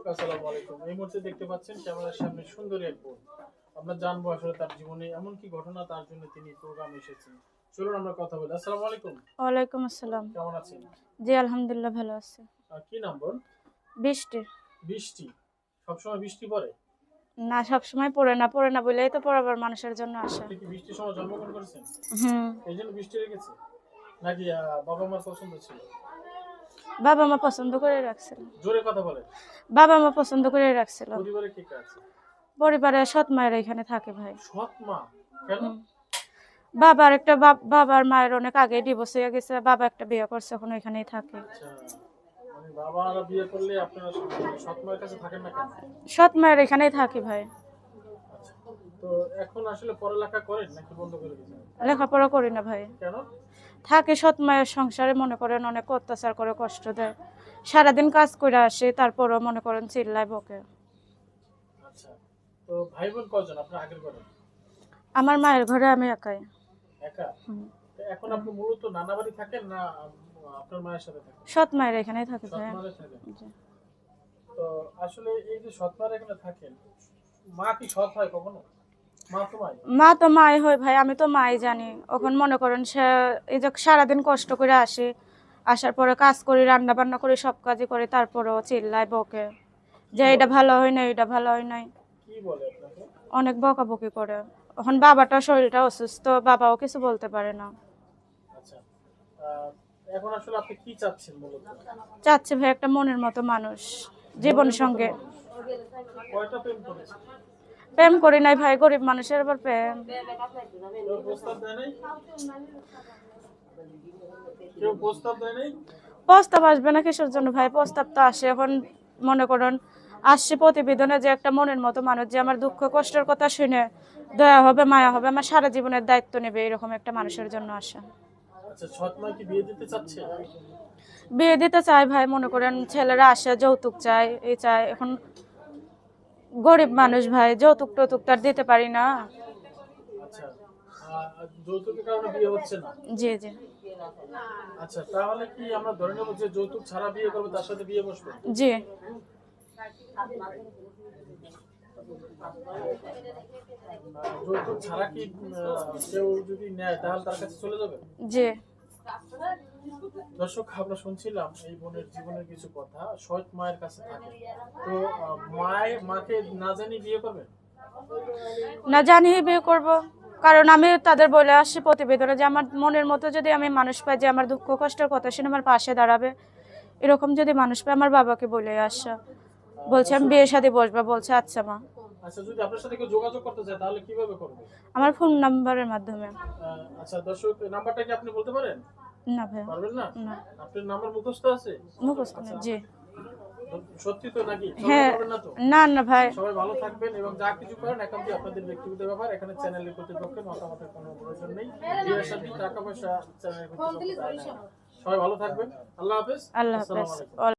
দর্শক আসসালামু আলাইকুম। এই মুহূর্তে দেখতে পাচ্ছেন ক্যামেরার সামনে সুন্দরী এক বোন। আমরা জানব আসলে তার জীবনে এমন কি ঘটনা তার জন্য তিনি প্রোগ্রামে এসেছেন। চলুন আমরা কথা বলি। আসসালামু আলাইকুম। ওয়ালাইকুম আসসালাম। কেমন আছেন? জি আলহামদুলিল্লাহ ভালো আছে। কি নাম বোন? বৃষ্টি। বৃষ্টি। সবসময় বৃষ্টি পড়ে? না সব সময় পড়ে না পড়ে না বলেই তো পড়াবার মানুষের জন্য আসে। আপনি কি বৃষ্টির সময় জন্মগ্রহণ করেছেন? হুম। এই জন্য বৃষ্টি নাকি বাবা মার পছন্দ ছিল? বাবা মা পছন্দ করে রাখছিল। জোরে কথা বলেন। বাবা মা পছন্দ করে রাখছিল। পরিবারে কে কে আছে? পরিবারে সৎ মায়ের এখানে থাকে ভাই। সৎ মা? কেন? বাবার একটা বাবার মায়ের অনেক আগে ডিভোর্স হয়ে গেছে বাবা একটা বিয়ে করছে এখন ওইখানেই থাকে। আচ্ছা মানে বাবারা বিয়ে করলে আপনারা সৎ মায়ের কাছে থাকেন না সৎ মায়ের এখানেই থাকি ভাই। আচ্ছা তো এখন আসলে পড়ালেখা করেন নাকি বন্ধ করে দিয়েছেন? লেখাপড়া করি না ভাই। কেন? থাকে সৎ মায়ের সংসারে মনে করেন অনেক অত্যাচার করে কষ্ট দেয়। সারাদিন কাজ করে আসে তারপরও মনে করেন চিল্লায় বকে। আচ্ছা আমার মায়ের ঘরে আমি একাই। একা? হুম। তো এখন আপনি মূলত নানা বাড়ি থাকেন না আপনার মায়ের সাথে থাকেন? সৎ মায়ের এখানেই থাকে সৎ ভাই মায়ের থাকেন জি। তো আসলে এই যে সৎ মায়ের এখানে থাকেন মা কি সৎ হয় কখনো? মা তো মাই হয় ভাই আমি তো মাই জানি। ওখানে মনে করেন সে এই যে সারাদিন কষ্ট করে আসে আসার পরে কাজ করি রান্না বান্না করি সব কাজই করি তারপরেও চিল্লায় বকে। যে এটা ভালো হয় না এটা ভালো হয় নাই। কি বলে আপনাকে? অনেক বকাবকি করে। এখন বাবাটা শরীরটা অসুস্থ বাবাও কিছু বলতে পারে না। আচ্ছা চাচ্ছে ভাই একটা মনের মতো মানুষ জীবন সঙ্গে। প্রেম করি নাই ভাই গরিব মানুষের আবার প্রেম। প্রস্তাব আসবে না কিসের জন্য ভাই? প্রস্তাব তো আসে এখন মনে করেন আসছে প্রতিবেদনে যে একটা মনের মতো মানুষ যে আমার দুঃখ কষ্টের কথা শুনে দয়া হবে মায়া হবে আমার সারা জীবনের দায়িত্ব নেবে এরকম একটা মানুষের জন্য আসে। আচ্ছা বিয়ে দিতে চাই ভাই মনে করেন ছেলেরা আসে যৌতুক চায় এই চায় এখন গরিব মানুষ ভাই যৌতুক টৌতুক তার দিতে পারি না। আচ্ছা জি জি। আচ্ছা তাহলে কি আমরা ধরে নেব যে যৌতুক ছাড়া বিয়ে করব তার সাথে বিয়ে বসবো? জি। যৌতুক ছাড়া কি কেউ যদি নেয় তাহলে তার কাছে চলে যাবে? জি। দর্শক আমরা শুনছিলাম এই বোনের জীবনের কিছু কথা। সৎ মায়ের কাছে থাকে। তো আহ, মায়ে মাকে না জানি বিয়ে করবেন না জানি বিয়ে করব। কারণ আমি তাদের বলে আসছি প্রতিবেদনে যে আমার মনের মতো যদি আমি মানুষ পাই যে আমার দুঃখ কষ্টের কথা শুনে আমার পাশে দাঁড়াবে এরকম যদি মানুষ পাই আমার বাবাকে বলে আসা। বলছে আমি বিয়ে শাদী বসবো। বলছে আচ্ছা মা। আচ্ছা যদি আপনার সাথে কেউ যোগাযোগ করতে চায় তাহলে কীভাবে করবে? আমার ফোন নাম্বারের মাধ্যমে। আচ্ছা দর্শক নাম্বারটা কি আপনি বলতে পারেন? না ভাই পারবেন না? না। আপনার নাম্বার মুখস্থ আছে? মুখস্থ না জি। সত্যি তো নাকি? হ্যাঁ না না না ভাই। সবাই ভালো থাকবেন এবং যা কিছু করেন একান্ত আপনাদের ব্যক্তিগত ব্যাপার। এখানে চ্যানেলের কর্তৃপক্ষের মতামতের কোনো প্রয়োজন নেই। টাকা পয়সা চ্যানেলের কর্তৃপক্ষ সবাই ভালো থাকবেন। আল্লাহ হাফেজ। আল্লাহ হাফেজ। আলাইকুম।